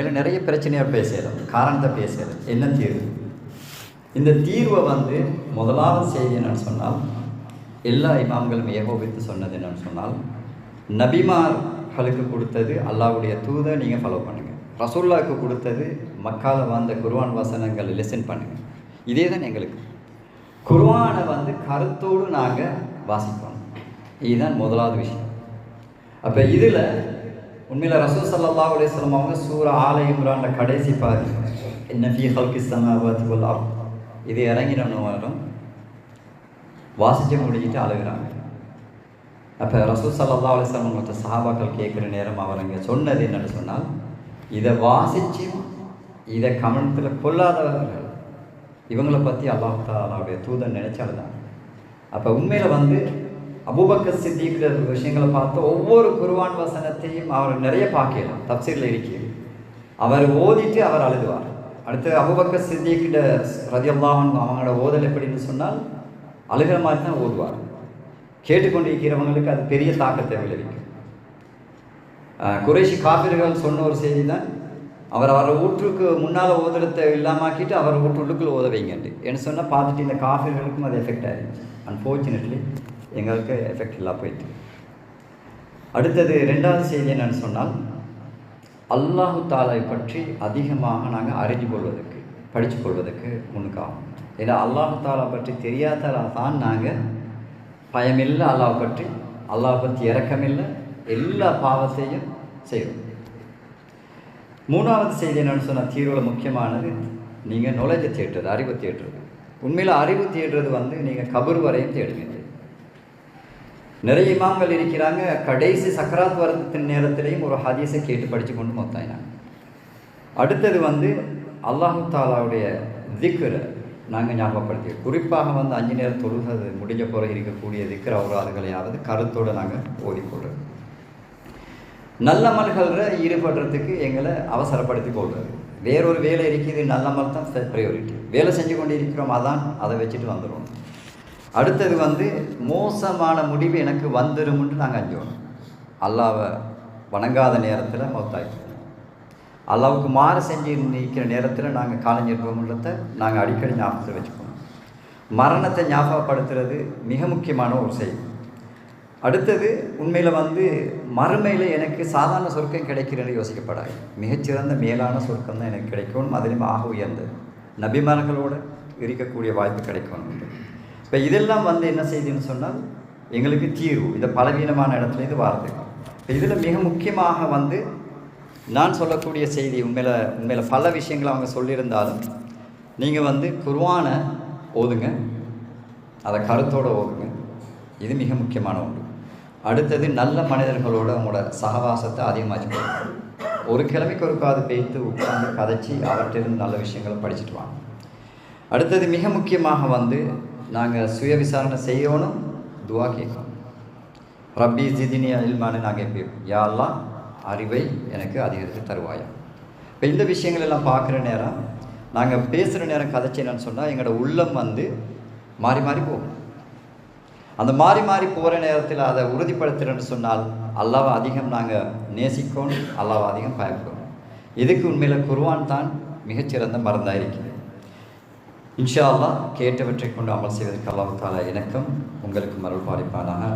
உண்மையில நிறைய பிரச்சனையாக பேசலாம் காரணத்தை பேசலாம் என்ன தீர்வு? இந்த தீர்வை வந்து முதலாவது செய்தி என்னன்னு சொன்னால் எல்லா இமாம்களும் ஏகோபித்து சொன்னது என்னன்னு சொன்னால் நபிமார்களுக்கு கொடுத்தது அல்லாவுடைய தூதை நீங்கள் ஃபாலோ பண்ணுங்கள் ரசூல்லாவுக்கு கொடுத்தது மக்கால் வந்த குர்வான் வசனங்களை லெசன் பண்ணுங்கள் இதே தான் எங்களுக்கு. குர்வானை வந்து கருத்தோடு நாங்கள் வாசிப்போம். இதுதான் முதலாவது விஷயம். அப்போ இதில் உண்மையில் ரசூ சல்லா அலைஹி வஸல்லம் அவங்க சூர ஆல இம்ரான்ல கடைசி பாதி. என்ன ஃபீ ஹல்கி சமாபாத் வல் இது இறங்கினோம் வரும். வாசிச்சு முடிஞ்சிட்டு அழுகுறாங்க. அப்போ ரசூ சல்லா அலைஹி வஸல்லம் மற்ற சஹாபாக்கள் கேட்குற நேரம் அவர் சொன்னது என்னன்னு சொன்னால் இதை வாசிச்சு இதை கவனத்தில் கொள்ளாதவர்கள் இவங்களை பற்றி அல்லாஹ் தாலாவுடைய தூதன் நினைச்சால்தான். அப்போ உண்மையில் வந்து அபுபக்க சித்திக்கிற விஷயங்களை பார்த்து ஒவ்வொரு குருவான் வசனத்தையும் அவர் நிறைய பார்க்கலாம் தப்சீரில் இருக்கிறது அவர் ஓதிட்டு அவர் அழுதுவார். அடுத்து அபுபக்க சித்திக்கிட்ட ரதியல்லாஹன் அவங்களோட ஓதல் எப்படின்னு சொன்னால் அழுகிற மாதிரி தான் ஓதுவார். கேட்டுக்கொண்டிருக்கிறவங்களுக்கு அது பெரிய தாக்கத்தை விளைவிக்கும் குறைஷி காப்பீர்கள் சொன்ன ஒரு செய்தி தான் அவர் அவர் ஊற்றுக்கு முன்னால் ஓதுறதை இல்லாமாக்கிட்டு அவர் வீட்டு உள்ளுக்குள்ள ஓத வைங்கன்ட்டு. என்ன சொன்னால் பார்த்துட்டு இந்த காஃபிர்களுக்கும் அது எஃபெக்ட் ஆகிடுச்சு அன்ஃபார்ச்சுனேட்லி எங்களுக்கு எஃபெக்ட் இல்லாம போயிட்டு. அடுத்தது ரெண்டாவது செய்தி என்னன்னு சொன்னால் அல்லாஹு தாலை பற்றி அதிகமாக நாங்கள் அறிஞ்சு கொள்வதற்கு படித்து கொள்வதற்கு முன்னுக்காகும் ஏன்னா அல்லாஹு தாலா பற்றி தெரியாதால தான் நாங்கள் பயமில்லை அல்லாஹ் பற்றி அல்லாஹ் பற்றி இறக்கமில்லை எல்லா பாவத்தையும் செய்கிறோம் மூணாவது செய்தி என்னென்னு சொன்னால் தீர்வில் முக்கியமானது நீங்கள் நுழைஞ்ச தேடுறது அறிவு தேடுறது. உண்மையில் அறிவு தேடுறது வந்து நீங்கள் கபர் வரையும் தேடுவீங்க. நிறைய இமாம்கள் இருக்கிறாங்க. கடைசி சக்கராத் வரத்தின் நேரத்திலையும் ஒரு ஹதீஸை கேட்டு படித்து கொண்டு மொத்தாயினாங்க அடுத்தது வந்து அல்லாஹு தாலாவுடைய திக்ரை நாங்கள் ஞாபகப்படுத்தி குறிப்பாக வந்து அஞ்சு நேரம் தொழுகிறது முடிஞ்ச பிறகு இருக்கக்கூடிய திக்ர அவராதுகளையாவது கருத்தோடு நாங்கள் ஓதிக்கொள்றது நல்ல மல்களில் ஈடுபடுறதுக்கு எங்களை அவசரப்படுத்தி கொள்வது வேறொரு வேலை இருக்குது நல்ல மல் தான் ப்ரையாரிட்டி வேலை செஞ்சு கொண்டு இருக்கிறோம் அதான் அதை வச்சுட்டு வந்துடுவோம் அடுத்தது வந்து மோசமான முடிவு எனக்கு வந்துடும்னு நாங்கள் அஞ்சோம் அல்லாவை வணங்காத நேரத்தில் மௌத்தாக்கி அல்லாவுக்கு மாறு செஞ்சு நிற்கிற நேரத்தில் நாங்கள் காலஞ்சிருப்போம்ன்றத நாங்கள் அடிக்கடி ஞாபகத்தில் வச்சுக்கணும் மரணத்தை ஞாபகப்படுத்துறது மிக முக்கியமான ஒரு செய்தி அடுத்தது உண்மையில் வந்து மறுமையில் எனக்கு சாதாரண சொர்க்கம் கிடைக்கிறேன்னு யோசிக்கப்படாது. மிகச்சிறந்த மேலான சொர்க்கம் தான் எனக்கு கிடைக்கணும் அதிலும் ஆக உயர்ந்தது. நபிமார்களோடு இருக்கக்கூடிய வாய்ப்பு கிடைக்கணும் இப்போ இதெல்லாம் வந்து என்ன செய்தின்னு சொன்னால் எங்களுக்கு தீர்வு. இந்த பலவீனமான இடத்துல இது வாருது இப்போ இதில் மிக முக்கியமாக வந்து நான் சொல்லக்கூடிய செய்தி உண்மையில் உண்மையில் பல விஷயங்களை அவங்க சொல்லியிருந்தாலும் நீங்கள் வந்து குர்வானை ஓதுங்க. அதை கருத்தோடு ஓதுங்க. இது மிக முக்கியமான ஒன்று. அடுத்தது நல்ல மனிதர்களோட உங்களோட சகவாசத்தை அதிகமாச்சு ஒரு கிழமைக்கு ஒரு காது பேய்த்து உட்கார்ந்து கதைச்சி அவற்றிலிருந்து நல்ல விஷயங்களை படிச்சுட்டு வாங்க. அடுத்தது மிக முக்கியமாக வந்து நாங்கள் சுய விசாரணை செய்யணும் துவா கேட்கணும். ரப்பி ஜிதினி அல்மானு நாங்கள் கேட்போம் யாரெல்லாம் அறிவை எனக்கு அதிகரித்து தருவாயா? இப்போ இந்த விஷயங்கள் எல்லாம் பார்க்குற நேரம் நாங்கள் பேசுகிற நேரம் கதைச்சேன்னு சொன்னால் எங்களோட உள்ளம் வந்து மாறி மாறி போகும். அந்த மாறி மாறி போகிற நேரத்தில் அதை உறுதிப்படுத்துகிறேன்னு சொன்னால் அல்லாவை அதிகம் நாங்கள் நேசிக்கணும் அல்லாவை அதிகம் பயப்படணும். இதுக்கு உண்மையில் குருவான் தான் மிகச்சிறந்த மருந்தாக இருக்கிறது. இன்ஷா அல்லாஹ் கேட்டவற்றை கொண்டு அமல் செய்வதற்கு அல்லாஹால எனக்கும் உங்களுக்கு மருள் பாதிப்பானாக